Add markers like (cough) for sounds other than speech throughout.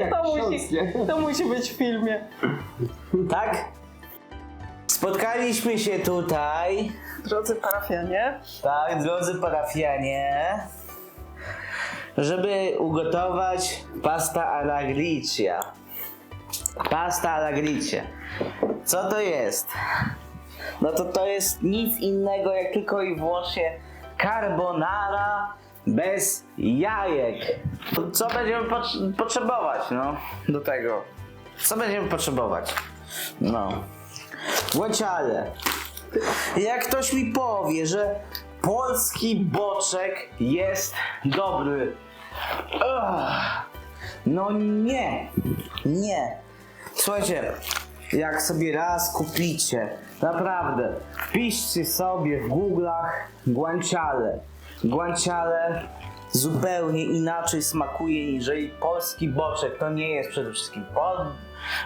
Jak To musi, to musi być w filmie. Tak? Spotkaliśmy się tutaj, Drodzy parafianie, tak, drodzy parafianie, żeby ugotować pasta alla gricia. Pasta alla gricia. Co to jest? No to to jest nic innego jak tylko i wyłącznie carbonara bez jajek. Co będziemy pot- potrzebować, no, do tego? Co będziemy potrzebować? No. Guanciale. Jak ktoś mi powie, że polski boczek jest dobry. Ugh. No nie, nie. Słuchajcie, jak sobie raz kupicie, naprawdę, wpiszcie sobie w Google'ach guanciale. Guanciale zupełnie inaczej smakuje niż polski boczek. To nie jest przede wszystkim po-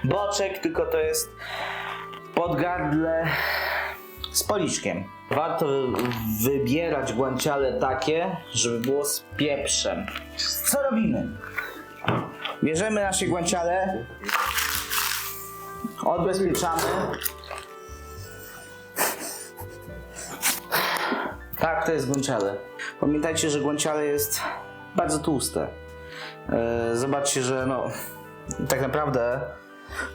boczek, tylko to jest podgardle z policzkiem. Warto wybierać guanciale takie, żeby było z pieprzem. Co robimy? Bierzemy nasze guanciale, odbezpieczamy. Tak, to jest guanciale. Pamiętajcie, że guanciale jest bardzo tłuste. E, Zobaczcie, że no, tak naprawdę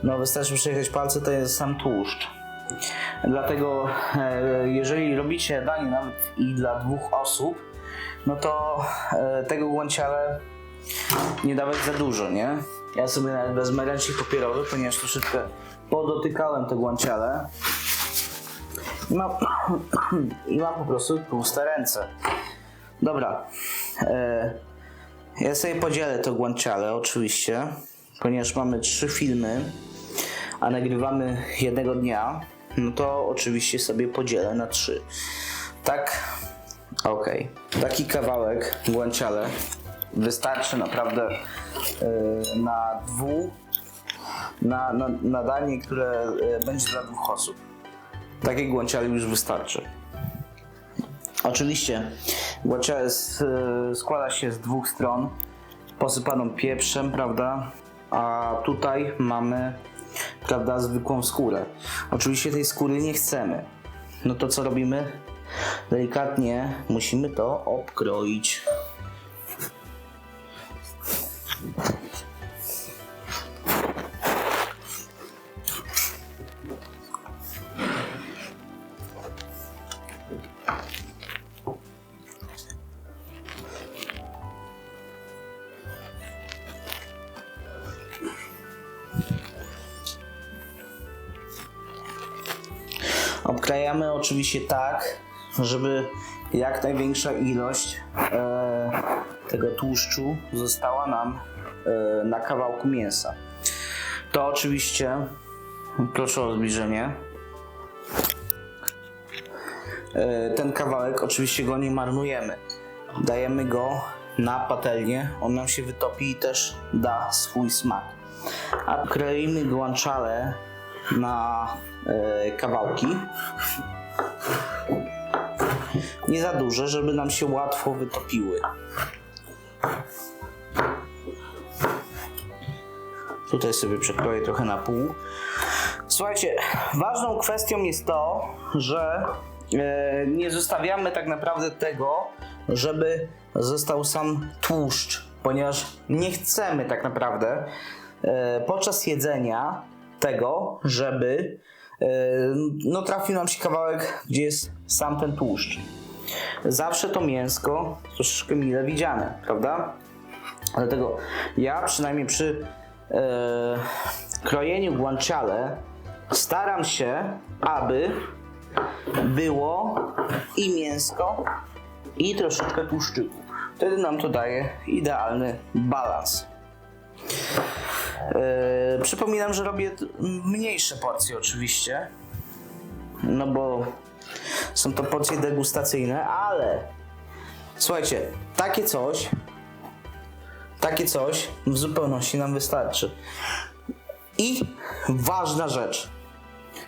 no, wystarczy przejechać palce, to jest sam tłuszcz. Dlatego, e, jeżeli robicie danie nawet i dla dwóch osób, no to e, tego guanciale nie dawać za dużo, nie? Ja sobie nawet wezmę ręcznik papierowy, ponieważ troszeczkę podotykałem te guanciale. I mam, (clears throat) I mam po prostu tłuste ręce. Dobra. E, ja sobie podzielę to guanciale oczywiście, ponieważ mamy trzy filmy, a nagrywamy jednego dnia, no to oczywiście sobie podzielę na trzy. Tak? Okej. Taki kawałek guanciale wystarczy naprawdę yy, na dwu, na, na, na danie, które yy, będzie dla dwóch osób. Takie guanciale już wystarczy. Oczywiście guanciale yy, składa się z dwóch stron posypaną pieprzem, prawda? A tutaj mamy, prawda, zwykłą skórę. Oczywiście tej skóry nie chcemy. No to co robimy? Delikatnie musimy to obkroić. Obkrajamy oczywiście tak, żeby jak największa ilość e, tego tłuszczu została nam e, na kawałku mięsa. To oczywiście, proszę o zbliżenie. E, ten kawałek oczywiście go nie marnujemy. Dajemy go na patelnię, on nam się wytopi i też da swój smak. A kroimy guanciale na e, kawałki. Nie za duże, żeby nam się łatwo wytopiły. Tutaj sobie przekroję trochę na pół. Słuchajcie, ważną kwestią jest to, że e, nie zostawiamy tak naprawdę tego, żeby został sam tłuszcz, ponieważ nie chcemy tak naprawdę e, podczas jedzenia tego, żeby e, no, trafił nam się kawałek, gdzie jest sam ten tłuszcz. Zawsze to mięsko troszeczkę mile widziane, prawda? Dlatego ja przynajmniej przy e, krojeniu guanciale staram się, aby było i mięsko, i troszeczkę tłuszczyku. Wtedy nam to daje idealny balans. E, przypominam, że robię mniejsze porcje oczywiście, no bo są to porcje degustacyjne, ale słuchajcie, takie coś, takie coś w zupełności nam wystarczy. I ważna rzecz,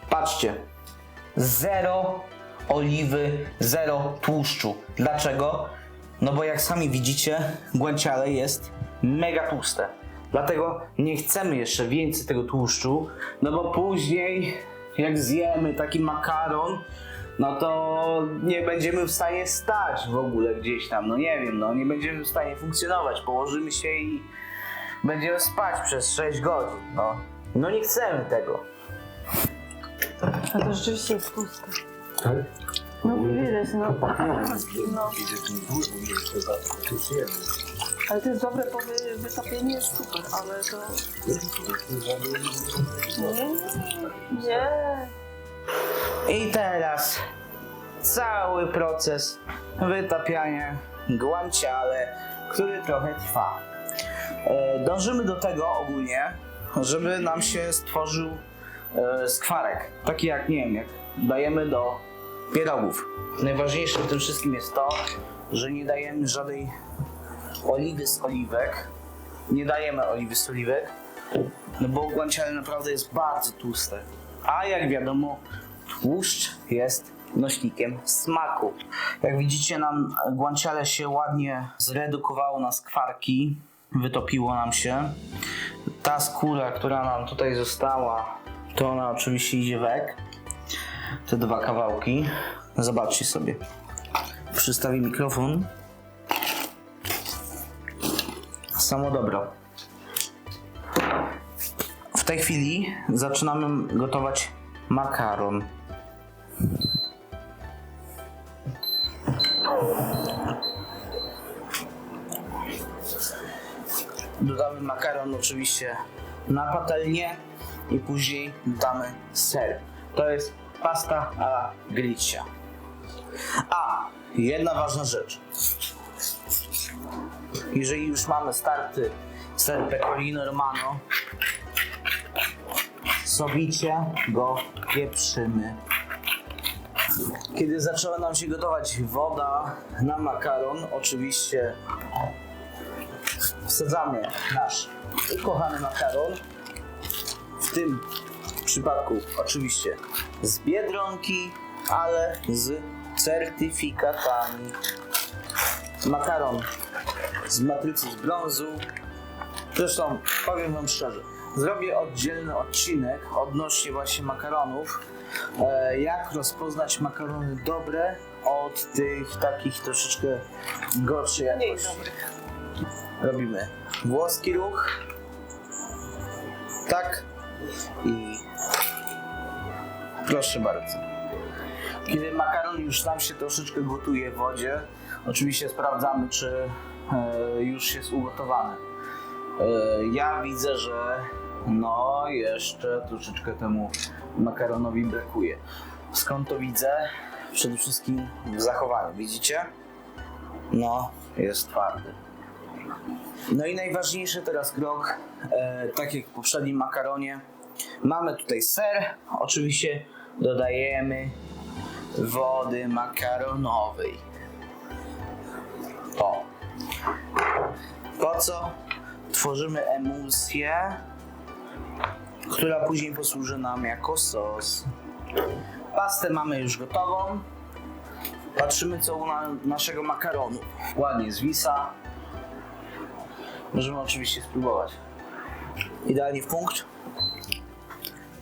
patrzcie, zero oliwy, zero tłuszczu. Dlaczego? No bo jak sami widzicie, guanciale jest mega tłuste. Dlatego nie chcemy jeszcze więcej tego tłuszczu, no bo później jak zjemy taki makaron, no to nie będziemy w stanie stać w ogóle gdzieś tam, no nie wiem, no nie będziemy w stanie funkcjonować. Położymy się i będziemy spać przez 6 godzin, no. No nie chcemy tego. A to rzeczywiście jest tłuste. Tak? No widać, no. no. Ale to jest dobre, bo wy- wytopienie jest super, ale to... Nie, nie. I teraz cały proces wytapiania guanciale, który trochę trwa. E, Dążymy do tego ogólnie, żeby nam się stworzył e, skwarek. Taki jak, nie wiem, jak dajemy do pierogów. Najważniejsze w tym wszystkim jest to, że nie dajemy żadnej oliwy z oliwek. Nie dajemy oliwy z oliwek, no bo guanciale naprawdę jest bardzo tłuste. A jak wiadomo, tłuszcz jest nośnikiem smaku. Jak widzicie, nam guanciale się ładnie zredukowało na skwarki, wytopiło nam się. Ta skóra, która nam tutaj została, to ona oczywiście idzie wek. Te dwa kawałki. Zobaczcie sobie. Przystawię mikrofon. Samo dobro. W tej chwili zaczynamy gotować makaron. Dodamy makaron oczywiście na patelnię i później dodamy ser. To jest pasta a la gricia. A, jedna ważna rzecz. Jeżeli już mamy starty ser pecorino romano, sowicie go pieprzymy. Kiedy zaczęła nam się gotować woda na makaron, oczywiście wsadzamy nasz ukochany makaron. W tym przypadku oczywiście z Biedronki, ale z certyfikatami. Makaron z matrycy z brązu. Zresztą powiem Wam szczerze, zrobię oddzielny odcinek odnośnie właśnie makaronów. E, jak rozpoznać makarony dobre od tych takich troszeczkę Mniej jakości. Robimy włoski ruch. Tak. I proszę bardzo. Kiedy makaron już nam się troszeczkę gotuje w wodzie, oczywiście sprawdzamy, czy e, już jest ugotowany. E, ja widzę, że no jeszcze troszeczkę temu makaronowi brakuje. Skąd to widzę? Przede wszystkim w zachowaniu. Widzicie? No, jest twardy. No i najważniejszy teraz krok, e, tak jak w poprzednim makaronie. Mamy tutaj ser, oczywiście dodajemy wody makaronowej. O. Po co? Tworzymy emulsję, która później posłuży nam jako sos. Pastę mamy już gotową. Patrzymy co u na, naszego makaronu. Ładnie zwisa. Możemy oczywiście spróbować. Idealnie w punkt.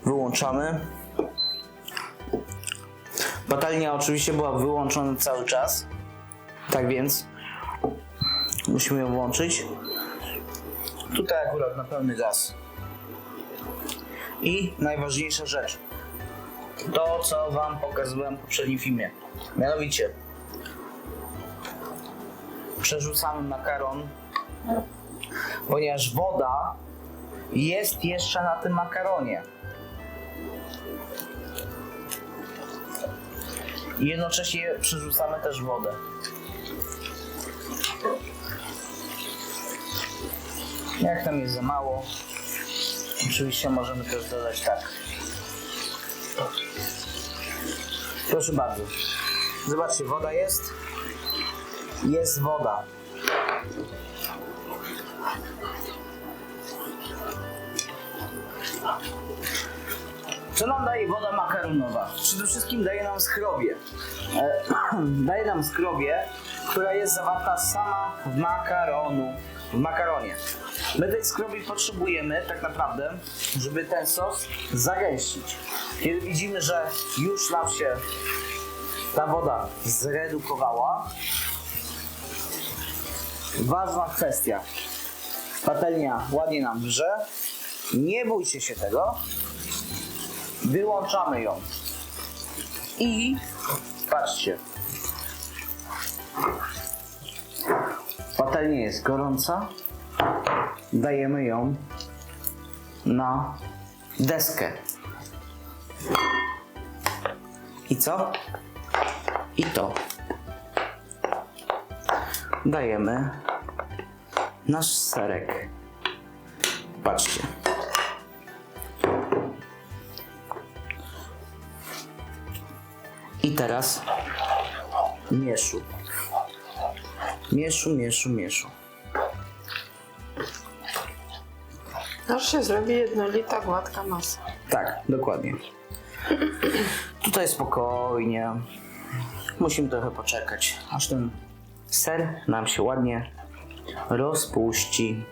Wyłączamy. Patelnia oczywiście była wyłączona cały czas. Tak więc musimy ją włączyć. Tutaj akurat na pełny gaz. I najważniejsza rzecz. To, co Wam pokazywałem w poprzednim filmie. Mianowicie przerzucamy makaron ponieważ woda jest jeszcze na tym makaronie. I jednocześnie przerzucamy też wodę. Jak tam jest za mało, oczywiście możemy też dodać tak. Proszę bardzo. Zobaczcie, woda jest. Jest woda. Co nam daje woda makaronowa? Przede wszystkim daje nam skrobię. E, (clears throat) daje nam skrobię, która jest zawarta sama w makaronu, w makaronie. My tej skrobi potrzebujemy tak naprawdę, żeby ten sos zagęścić. Kiedy widzimy, że już nam się ta woda zredukowała, ważna kwestia. Patelnia ładnie nam wrze. Nie bójcie się tego. Wyłączamy ją. I patrzcie. Patelnia jest gorąca. Dajemy ją na deskę. I co? I to. Dajemy nasz serek. Patrzcie. I teraz mieszu. Mieszu, mieszu, mieszu. Aż się zrobi jednolita, gładka masa. Tak, dokładnie. Tutaj spokojnie. Musimy trochę poczekać, aż ten ser nam się ładnie rozpuści.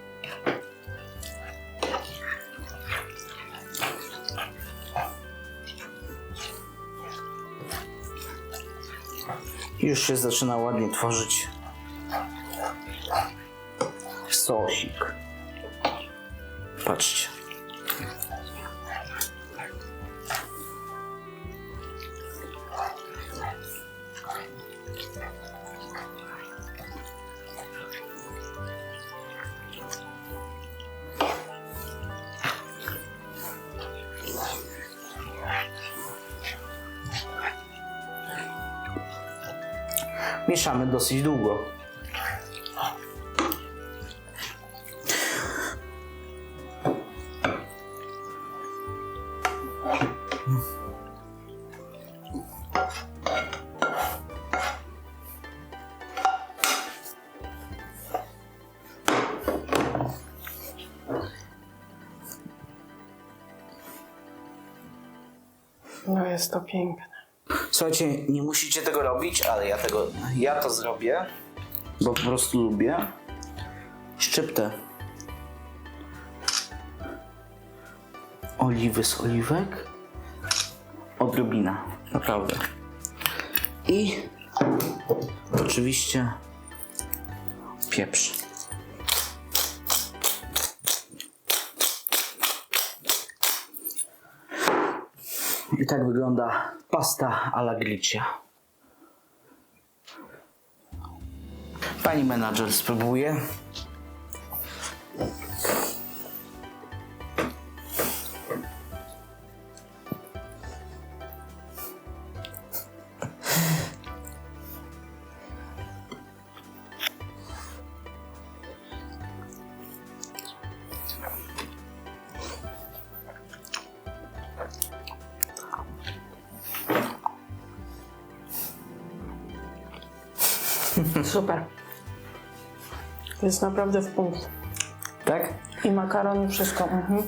Już się zaczyna ładnie tworzyć sosik. Patrzcie. Mieszamy dosyć długo. No jest piękne. Słuchajcie, nie musicie tego robić, ale ja tego, ja to zrobię, bo po prostu lubię. Szczyptę oliwy z oliwek. Odrobina, naprawdę. I oczywiście pieprz. I tak wygląda pasta alla gricia. Pani menadżer spróbuje. Super. Jest naprawdę w punkt. Tak? I makaron i wszystko. Mhm.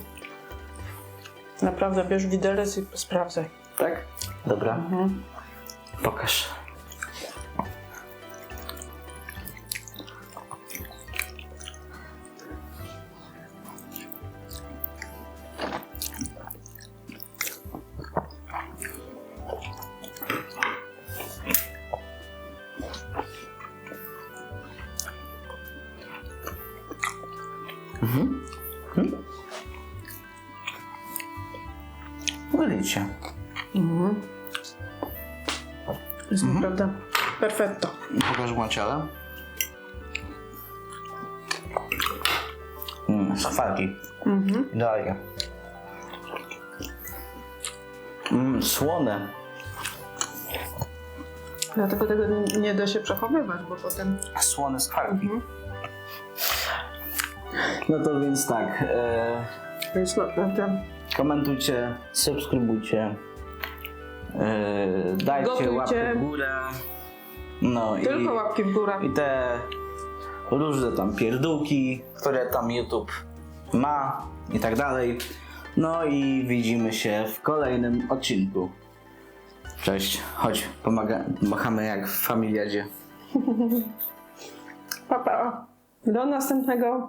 Naprawdę bierz widelec i sprawdzaj. Tak? Dobra. Pokaż. Widzicie. Jest naprawdę perfetto. Pokaż guanciale. Mm, skwarki. Idealnie. Mm, słone. Dlatego tego nie- nie da się przechowywać, bo potem... Słone skwarki. No to więc tak. E, Jest naprawdę... komentujcie, subskrybujcie. E, dajcie Gotujcie. łapkę w górę. No i, Tylko łapki w górę. i te różne tam pierdółki, które tam YouTube ma i tak dalej. No i widzimy się w kolejnym odcinku. Cześć, chodź, pomaga, machamy jak w familiadzie. (laughs) Pa, pa. Do następnego.